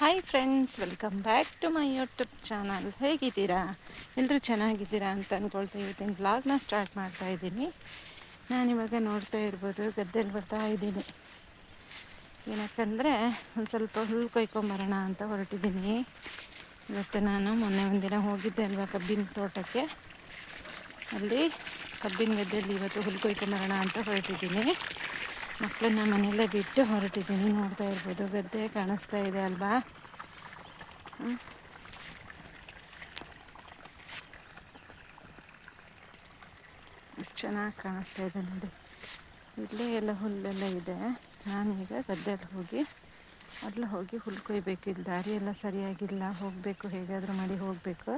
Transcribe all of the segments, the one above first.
Hi friends welcome back to my YouTube channel ಹೇಗಿದ್ದೀರಾ? ಎಲ್ಲರೂ ಚೆನ್ನಾಗಿದ್ದೀರಾ ಅಂತ ಅಂದ್ಕೊಳ್ತಾ ಇವತ್ತಿನ ಬ್ಲಾಗ್ನ ಸ್ಟಾರ್ಟ್ ಮಾಡ್ತಾ ಇದ್ದೀನಿ. ನಾನಿವಾಗ ನೋಡ್ತಾ ಇರ್ಬೋದು ಗದ್ದೆಯಲ್ಲಿ ಬರ್ತಾ ಇದ್ದೀನಿ. ಏನಕ್ಕಂದರೆ, ಒಂದು ಸ್ವಲ್ಪ ಹುಲ್ಲು ಕೊಯ್ಕೊಂಬರೋಣ ಅಂತ ಹೊರಟಿದ್ದೀನಿ. ಇವತ್ತು ನಾನು ಮೊನ್ನೆ ಒಂದಿನ ಹೋಗಿದ್ದೆ ಅಲ್ವಾ ಕಬ್ಬಿನ ತೋಟಕ್ಕೆ. ಅಲ್ಲಿ ಕಬ್ಬಿನ ಗದ್ದೆಯಲ್ಲಿ ಇವತ್ತು ಹುಲ್ಲು ಕೊಯ್ಕೊಂಬರೋಣ ಅಂತ ಹೊರಟಿದ್ದೀನಿ. ಮಕ್ಕಳನ್ನ ಮನೆಯಲ್ಲೇ ಬಿಟ್ಟು ಹೊರಟಿದ್ದೀನಿ. ನೋಡ್ತಾ ಇರ್ಬೋದು. ಗದ್ದೆ ಕಾಣಿಸ್ತಾ ಇದೆ ಅಲ್ವಾ? ಎಷ್ಟು ಚೆನ್ನಾಗಿ ಕಾಣಿಸ್ತಾ ಇದೆ ನೋಡಿ. ಇಲ್ಲೇ ಎಲ್ಲ ಹುಲ್ಲೆಲ್ಲ ಇದೆ. ನಾನೀಗ ಗದ್ದೆಯಲ್ಲಿ ಹೋಗಿ ಅಲ್ಲಿ ಹೋಗಿ ಹುಲ್ಲು ಕೊಯ್ಬೇಕು ಇಲ್ಲಿ ದಾರಿ ಎಲ್ಲ ಸರಿಯಾಗಿಲ್ಲ. ಹೋಗಬೇಕು. ಹೇಗಾದರೂ ಮಾಡಿ ಹೋಗಬೇಕು.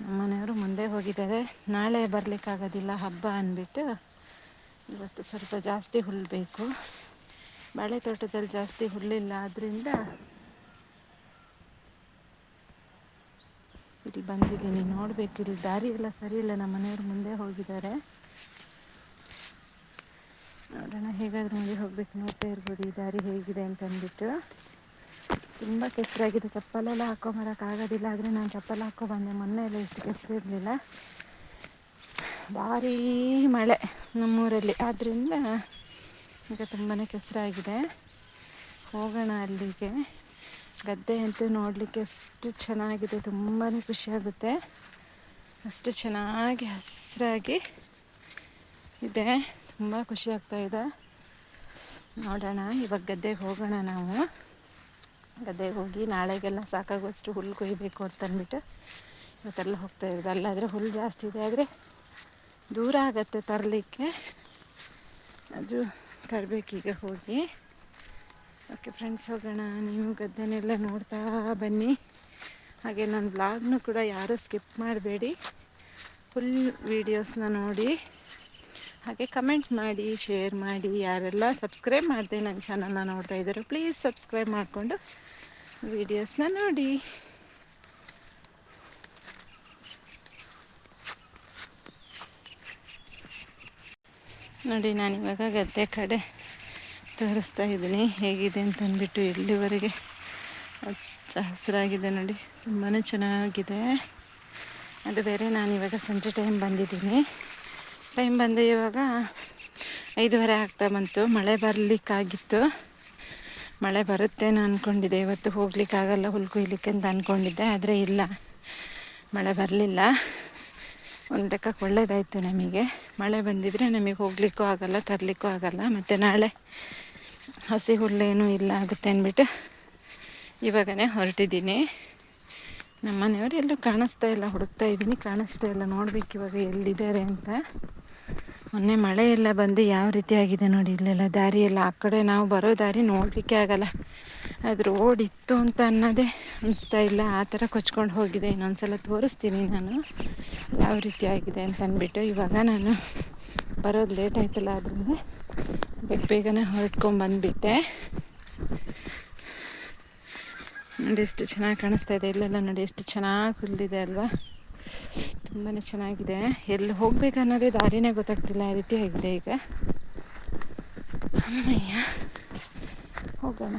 ನಮ್ಮ ಮನೆಯವರು ಮುಂದೆ ಹೋಗಿದ್ದಾರೆ. ನಾಳೆ ಬರಲಿಕ್ಕಾಗೋದಿಲ್ಲ. ಹಬ್ಬ ಅಂದ್ಬಿಟ್ಟು ಇವತ್ತು ಸ್ವಲ್ಪ ಜಾಸ್ತಿ ಹುಲ್ಲು ಬೇಕು ಬಾಳೆ ತೋಟದಲ್ಲಿ ಜಾಸ್ತಿ ಹುಲ್ಲಿಲ್ಲ ಆದ್ದರಿಂದ ಇಲ್ಲಿ ಬಂದಿದ್ದೀನಿ ನೋಡಬೇಕು, ಇಲ್ಲಿ ದಾರಿ ಎಲ್ಲ ಸರಿ ಇಲ್ಲ. ನಮ್ಮ ಮನೆಯವ್ರ ಮುಂದೆ ಹೋಗಿದ್ದಾರೆ. ನೋಡೋಣ, ಹೇಗಾದ್ರೂ ಮುಂದೆ ಹೋಗ್ಬೇಕು ನೋಡ್ತಾ ಇರ್ಬೋದು. ಈ ದಾರಿ ಹೇಗಿದೆ ಅಂತ ಅಂದ್ಬಿಟ್ಟು. ತುಂಬ ಕೆಸರಾಗಿದೆ. ಚಪ್ಪಲೆಲ್ಲ ಹಾಕೊಂಬರೋಕ್ಕಾಗೋದಿಲ್ಲ ಆದರೆ ನಾನು ಚಪ್ಪಲ್ ಹಾಕೋ ಬಂದೆ. ಮೊನ್ನೆ ಎಲ್ಲ ಇಷ್ಟು ಕೆಸರು ಇರಲಿಲ್ಲ. ಭಾರೀ ಮಳೆ ನಮ್ಮೂರಲ್ಲಿ. ಆದ್ದರಿಂದ ಈಗ ತುಂಬಾ ಕೆಸರಾಗಿದೆ. ಹೋಗೋಣ ಅಲ್ಲಿಗೆ. ಗದ್ದೆ ಅಂತೂ ನೋಡಲಿಕ್ಕೆ ಅಷ್ಟು ಚೆನ್ನಾಗಿದೆ. ತುಂಬಾ ಖುಷಿಯಾಗುತ್ತೆ ಅಷ್ಟು ಚೆನ್ನಾಗಿ ಹಸಿರಾಗಿ ಇದೆ. ತುಂಬ ಖುಷಿ ಇದೆ. ನೋಡೋಣ. ಇವಾಗ ಗದ್ದೆಗೆ ಹೋಗೋಣ ನಾವು. ಗದ್ದೆಗೆ ಹೋಗಿ ನಾಳೆಗೆಲ್ಲ ಸಾಕಾಗುವಷ್ಟು ಹುಲ್ಲು ಕೊಯ್ಬೇಕು ಅಂತಂದ್ಬಿಟ್ಟು ಇವತ್ತೆಲ್ಲ ಹೋಗ್ತಾ ಇರೋದು. ಅಲ್ಲಾದರೆ ಹುಲ್ಲು ಜಾಸ್ತಿ ಇದೆ. ಆದರೆ ದೂರ ಆಗತ್ತೆ ತರಲಿಕ್ಕೆ. ಅದು ತರಬೇಕೀಗ ಹೋಗಿ. ಓಕೆ ಫ್ರೆಂಡ್ಸ್, ಹೋಗೋಣ. ನೀವು ಗದ್ದೆನೆಲ್ಲ ನೋಡ್ತಾ ಬನ್ನಿ. ಹಾಗೆ ನನ್ನ ಬ್ಲಾಗ್ನು ಕೂಡ ಯಾರೂ ಸ್ಕಿಪ್ ಮಾಡಬೇಡಿ. ಫುಲ್ ವೀಡಿಯೋಸ್ನ ನೋಡಿ. ಹಾಗೆ ಕಮೆಂಟ್ ಮಾಡಿ, ಶೇರ್ ಮಾಡಿ. ಯಾರೆಲ್ಲ ಸಬ್ಸ್ಕ್ರೈಬ್ ಮಾಡಿದೆ ನನ್ನ ಚಾನಲ್ನ ನೋಡ್ತಾ ಇದ್ದಾರೆ, ಪ್ಲೀಸ್ ಸಬ್ಸ್ಕ್ರೈಬ್ ಮಾಡಿಕೊಂಡು ವೀಡಿಯೋಸ್ನ ನೋಡಿ. ನೋಡಿ, ನಾನು ಇವಾಗ ಗದ್ದೆ ಕಡೆ ತೋರಿಸ್ತಾ ಇದ್ದೀನಿ. ಹೇಗಿದೆ ಅಂತಂದ್ಬಿಟ್ಟು ಇಲ್ಲಿವರೆಗೆ ಹಚ್ಚ ಹಸಿರಾಗಿದೆ ನೋಡಿ. ತುಂಬಾ ಚೆನ್ನಾಗಿದೆ. ಅದು ಬೇರೆ ನಾನಿವಾಗ ಸಂಜೆ ಟೈಮ್ ಬಂದಿದ್ದೀನಿ. ಟೈಮ್ ಬಂದು ಇವಾಗ ಐದುವರೆ ಆಗ್ತಾ ಬಂತು. ಮಳೆ ಬರಲಿಕ್ಕಾಗಿತ್ತು. ಮಳೆ ಬರುತ್ತೆ ಅಂತ ಅಂದ್ಕೊಂಡಿದ್ದೆ ಇವತ್ತು ಹೋಗ್ಲಿಕ್ಕಾಗಲ್ಲ ಹುಲ್ ಕೊಯ್ಲಿಕ್ಕೆ ಅಂತ ಅಂದ್ಕೊಂಡಿದ್ದೆ ಆದರೆ ಇಲ್ಲ. ಮಳೆ ಬರಲಿಲ್ಲ. ಒಂದು ಲೆಕ್ಕಕ್ಕೆ ಒಳ್ಳೇದಾಯಿತು ನಮಗೆ. ಮಳೆ ಬಂದಿದ್ರೆ ನಮಗೆ ಹೋಗ್ಲಿಕ್ಕೂ ಆಗಲ್ಲ, ತರಲಿಕ್ಕೂ ಆಗಲ್ಲ. ಮತ್ತು ನಾಳೆ ಹಸಿ ಹುಲ್ಲೇನೂ ಇಲ್ಲ ಆಗುತ್ತೆ ಅಂದ್ಬಿಟ್ಟು ಇವಾಗನೇ ಹೊರಟಿದ್ದೀನಿ. ನಮ್ಮ ಮನೆಯವರು ಎಲ್ಲೂ ಕಾಣಿಸ್ತಾ ಇಲ್ಲ, ಹುಡುಕ್ತಾ ಇದ್ದೀನಿ. ಕಾಣಿಸ್ತಾ ಇಲ್ಲ, ನೋಡ್ಬೇಕು ಇವಾಗ ಎಲ್ಲಿದ್ದಾರೆ ಅಂತ. ಮೊನ್ನೆ ಮಳೆ ಎಲ್ಲ ಬಂದು ಯಾವ ರೀತಿ ಆಗಿದೆ ನೋಡಿ, ಇಲ್ಲೆಲ್ಲ ದಾರಿ ಎಲ್ಲ ಆ ಕಡೆ ನಾವು ಬರೋ ದಾರಿ ನೋಡಲಿಕ್ಕೆ ಆಗಲ್ಲ. ಅದು ರೋಡ್ ಅಂತ ಅನ್ನೋದೇ ಅನಿಸ್ತಾ ಇಲ್ಲ. ಆ ಥರ ಕೊಚ್ಕೊಂಡು ಹೋಗಿದೆ. ಇನ್ನೊಂದ್ಸಲ ತೋರಿಸ್ತೀನಿ ನಾನು. ಯಾವ ರೀತಿ ಆಗಿದೆ ಅಂತ ಅಂದ್ಬಿಟ್ಟು ಇವಾಗ ನಾನು ಬರೋದು ಲೇಟ್ ಆಯ್ತಲ್ಲ ಅದರಿಂದ ಬೇಗ ಬೇಗನೆ ಹೊರಟ್ಕೊಂಡ್ಬಂದ್ಬಿಟ್ಟೆ ನೋಡಿ ಎಷ್ಟು ಚೆನ್ನಾಗಿ ಕಾಣಿಸ್ತಾ ಇದೆ. ಇಲ್ಲೆಲ್ಲ ನೋಡಿ ಎಷ್ಟು ಚೆನ್ನಾಗಿ ಹುಲ್ಲಿದೆ ಅಲ್ವಾ? ತುಂಬಾ ಚೆನ್ನಾಗಿದೆ. ಎಲ್ಲಿ ಹೋಗ್ಬೇಕು ಅನ್ನೋದೇ ದಾರಿನೇ ಗೊತ್ತಾಗ್ತಿಲ್ಲ. ಆ ರೀತಿ ಆಗಿದೆ ಈಗ. ಹೋಗೋಣ.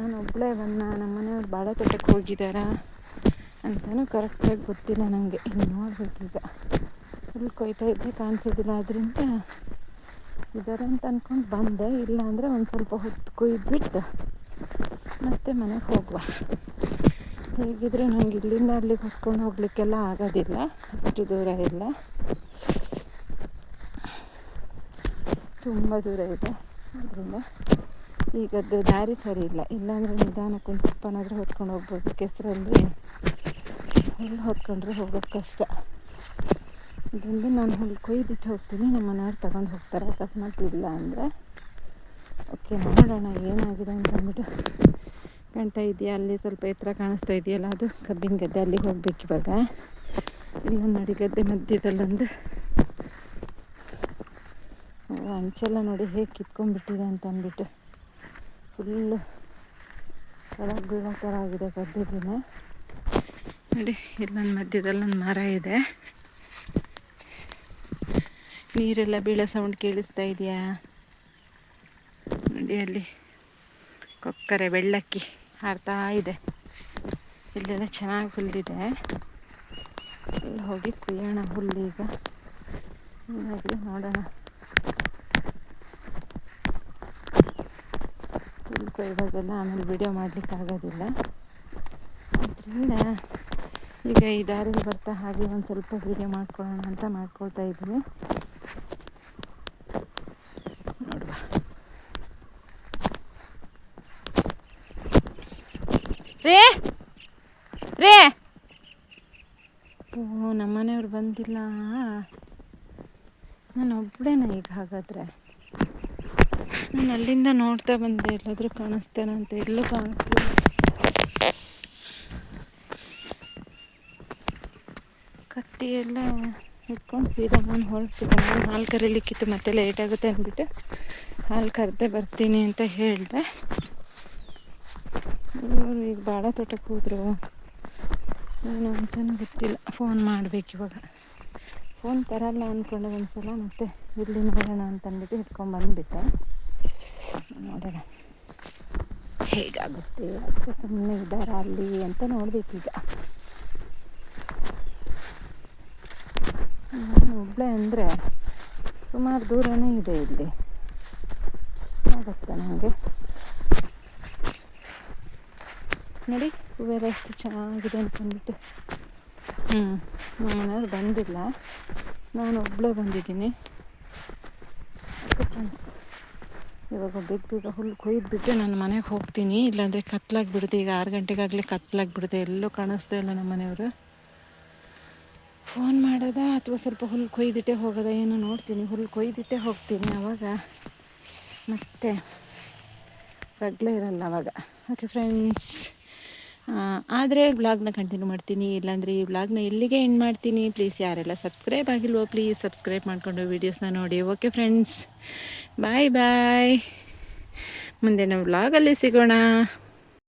ನಾನು ಒಬ್ಬಳೇ ಬಂದ, ನಮ್ಮ ಮನೆಯವ್ರು ಬಾಳೆ ತೋಟಕ್ಕೆ ಹೋಗಿದ್ದಾರಾ ಅಂತಲೂ ಕರೆಕ್ಟಾಗಿ ಗೊತ್ತಿಲ್ಲ ನನಗೆ ಇನ್ನು ನೋಡ್ಬೇಕೀಗ ಫುಲ್ ಕೊಯ್ತಾ ಇದ್ದೆ, ಕಾಣಿಸೋದಿಲ್ಲ. ಅದರಿಂದ ಇದ್ದಾರೆ ಅಂತ ಅಂದ್ಕೊಂಡು ಬಂದೆ. ಇಲ್ಲ ಅಂದರೆ ಒಂದು ಸ್ವಲ್ಪ ಹೊತ್ತು ಕೊಯ್ದುಬಿಟ್ಟು ಮತ್ತೆ ಮನೆಗೆ ಹೋಗುವ. ಹೇಗಿದ್ರೆ ನಂಗೆ ಇಲ್ಲಿಂದ ಅಲ್ಲಿಗೆ ಹೊತ್ಕೊಂಡು ಹೋಗ್ಲಿಕ್ಕೆಲ್ಲ ಆಗೋದಿಲ್ಲ. ಅಷ್ಟು ದೂರ ಇಲ್ಲ. ತುಂಬ ದೂರ ಇದೆ. ಅದರಿಂದ ಈ ಗದ್ದೆ ದಾರಿ ಸರಿ ಇಲ್ಲ. ಇಲ್ಲಾಂದರೆ ನಿಧಾನಕ್ಕೆ ಒಂದು ಸ್ವಲ್ಪನಾದರೂ ಹೊತ್ಕೊಂಡು ಹೋಗ್ಬೋದು. ಕೆಸರಲ್ಲಿ ಹುಲ್ಲು ಹೊತ್ಕೊಂಡ್ರೆ ಹೋಗೋದು ಕಷ್ಟ. ಇದರಿಂದ ನಾನು ಹುಲ್ಲು ಕೊಯ್ದಿಟ್ಟು ಹೋಗ್ತೀನಿ. ನಮ್ಮ ಮನೆಯವ್ರು ತಗೊಂಡು ಹೋಗ್ತಾರೆ. ಅಕಸ್ಮಾತ್ ಇಲ್ಲ ಅಂದರೆ ಓಕೆ, ನೋಡೋಣ ಏನಾಗಿದೆ ಅಂತ ಅಂದ್ಬಿಟ್ಟು ಕಾಣ್ತಾ ಇದೆಯಾ? ಅಲ್ಲಿ ಸ್ವಲ್ಪ ಎತ್ತರ ಕಾಣಿಸ್ತಾ ಇದೆಯಲ್ಲ, ಅದು ಕಬ್ಬಿನ ಗದ್ದೆ ಅಲ್ಲಿಗೆ ಹೋಗ್ಬೇಕು ಇವಾಗ. ಇಲ್ಲ ನೋಡಿ ಗದ್ದೆ ಮಧ್ಯದಲ್ಲೊಂದು. ಅಂಚೆಲ್ಲ ನೋಡಿ ಹೇಗೆ ಕಿತ್ಕೊಂಡ್ಬಿಟ್ಟಿದೆ ಅಂತ ಅಂದ್ಬಿಟ್ಟು. ಫುಲ್ಲು ಕೆಳಗೆ ಬೀಳೋ ಥರ ಆಗಿದೆ ಗದ್ದೆಗೆ ನೋಡಿ ಇಲ್ಲೊಂದು ಮಧ್ಯದಲ್ಲೊಂದು ಮರ ಇದೆ. ನೀರೆಲ್ಲ ಬೀಳೋ ಸೌಂಡ್ ಕೇಳಿಸ್ತಾ ಇದೆಯಾ? ನೋಡಿ, ಅಲ್ಲಿ ಕೊಕ್ಕರೆ, ಬೆಳ್ಳಕ್ಕಿ ಹಾರ್ತಾ ಇದೆ. ಇಲ್ಲೆಲ್ಲ ಚೆನ್ನಾಗಿ ಹುಲ್ಲಿದೆ ಇಲ್ಲಿ ಹೋಗಿ ಕುಯ್ಯೋಣ ಹುಲ್ಲು ಹೀಗಾಗಿ ನೋಡೋಣ. ಹುಲ್ಲು ಇವಾಗೆಲ್ಲ ಆಮೇಲೆ ವಿಡಿಯೋ ಮಾಡಲಿಕ್ಕೆ ಆಗೋದಿಲ್ಲ. ಅದರಿಂದ ಈಗ ಈ ದಾರಿಲಿ ಬರ್ತಾ ಹಾಗೆ ಒಂದು ಸ್ವಲ್ಪ ವಿಡಿಯೋ ಮಾಡ್ಕೊಳ್ಳೋಣ ಅಂತ ಮಾಡ್ಕೊಳ್ತಾ ಇದ್ದೀನಿ ನೋಡುವ. ರೇ! ರೇ! ಓ, ನಮ್ಮನೆಯವ್ರು ಬಂದಿಲ್ಲ. ನಾನು ಒಬ್ಬಳೇನ ಈಗ ಹಾಗಾದರೆ? ನಾನು ಅಲ್ಲಿಂದ ನೋಡ್ತಾ ಬಂದೆ, ಎಲ್ಲಾದರೂ ಕಾಣಿಸ್ತೇನೆ ಅಂತ. ಎಲ್ಲೂ ಕಾಣಿಸ್ತಿಲ್ಲ. ಕತ್ತಿ ಎಲ್ಲ ಇಟ್ಕೊಂಡು ಸೀದಾ ನಾನು ಹೊರಟಿದ್ದೆ ನಾನು ಹಾಲು ಕರೀಲಿಕ್ಕಿತ್ತು, ಮತ್ತೆ ಲೇಟ್ ಆಗುತ್ತೆ ಅಂದ್ಬಿಟ್ಟು ಹಾಲು ಕರೆದೇ ಬರ್ತೀನಿ ಅಂತ ಹೇಳಿದೆ. ಇವರು ಈಗ ಭಾಳ ತೋಟಕ್ಕೆ ಹೋದರು. ಏನು ಅಂತಲೂ ಗೊತ್ತಿಲ್ಲ. ಫೋನ್ ಮಾಡಬೇಕು ಇವಾಗ. ಫೋನ್ ತರಲ್ಲ ಅಂದ್ಕೊಂಡೆ ಒಂದು ಸಲ ಮತ್ತು ಇಲ್ಲಿ ನೋಡೋಣ ಅಂತಂದ್ಬಿಟ್ಟು ಇಟ್ಕೊಂಡು ಬಂದುಬಿಟ್ಟೆ. ನೋಡೋಣ. ಹೇಗಾಗುತ್ತೆ? ಅಥವಾ ಸುಮ್ಮನೆ ಇದ್ದಾರಾ ಅಲ್ಲಿ ಅಂತ ನೋಡಬೇಕೀಗ ಒಬ್ಬಳೆ ಅಂದರೆ ಸುಮಾರು ದೂರನೇ ಇದೆ ಇಲ್ಲಿ. ಆಗುತ್ತೆ ನನಗೆ ನೋಡಿ ಹೂವೆಲ್ಲ ಎಷ್ಟು ಚೆನ್ನಾಗಿದೆ ಅಂತಂದ್ಬಿಟ್ಟು ಹ್ಞೂ ನಾನು ಬಂದಿಲ್ಲ. ನಾನು ಒಬ್ಬಳೇ ಬಂದಿದ್ದೀನಿ. ಫ್ರೆಂಡ್ಸ್ ಇವಾಗ ಬೇಗ ಬೇಗ ಹುಲ್ಲು ಕೊಯ್ದುಬಿಟ್ಟು ನಾನು ಮನೆಗೆ ಹೋಗ್ತೀನಿ. ಇಲ್ಲಾಂದರೆ ಕತ್ಲಾಗಿಬಿಡುತ್ತೆ. ಈಗ ಆರು ಗಂಟೆಗಾಗಲೇ ಕತ್ಲಾಗಿಬಿಡುತ್ತೆ. ಎಲ್ಲೂ ಕಾಣಿಸ್ತಾ ಇಲ್ಲ ನಮ್ಮ ಮನೆಯವರು. ಫೋನ್ ಮಾಡೋದಾ ಅಥವಾ ಸ್ವಲ್ಪ ಹುಲ್ಲು ಕೊಯ್ದಿಟ್ಟೆ ಹೋಗೋದಾ ಏನೋ ನೋಡ್ತೀನಿ. ಹುಲ್ಲು ಕೊಯ್ದಿಟ್ಟೆ ಹೋಗ್ತೀನಿ ಆವಾಗ ಮತ್ತೆ ರಗ್ಲೇ ಇರಲ್ಲ ಅವಾಗ. ಓಕೆ ಫ್ರೆಂಡ್ಸ್ ಆದರೆ ವ್ಲಾಗ್ನ ಕಂಟಿನ್ಯೂ ಮಾಡ್ತೀನಿ. ಇಲ್ಲಾಂದರೆ ಈ ವ್ಲಾಗ್ನ ಎಲ್ಲಿಗೆ ಎಂಡ್ ಮಾಡ್ತೀನಿ. ಪ್ಲೀಸ್ ಯಾರೆಲ್ಲ ಸಬ್ಸ್ಕ್ರೈಬ್ ಆಗಿಲ್ವೋ ಪ್ಲೀಸ್ ಸಬ್ಸ್ಕ್ರೈಬ್ ಮಾಡಿಕೊಂಡು ವೀಡಿಯೋಸ್ನ ನೋಡಿ. ಓಕೆ ಫ್ರೆಂಡ್ಸ್ ಬಾಯ್ ಬಾಯ್ ಮುಂದೆ ನಾವು ವ್ಲಾಗಲ್ಲಿ ಸಿಗೋಣ.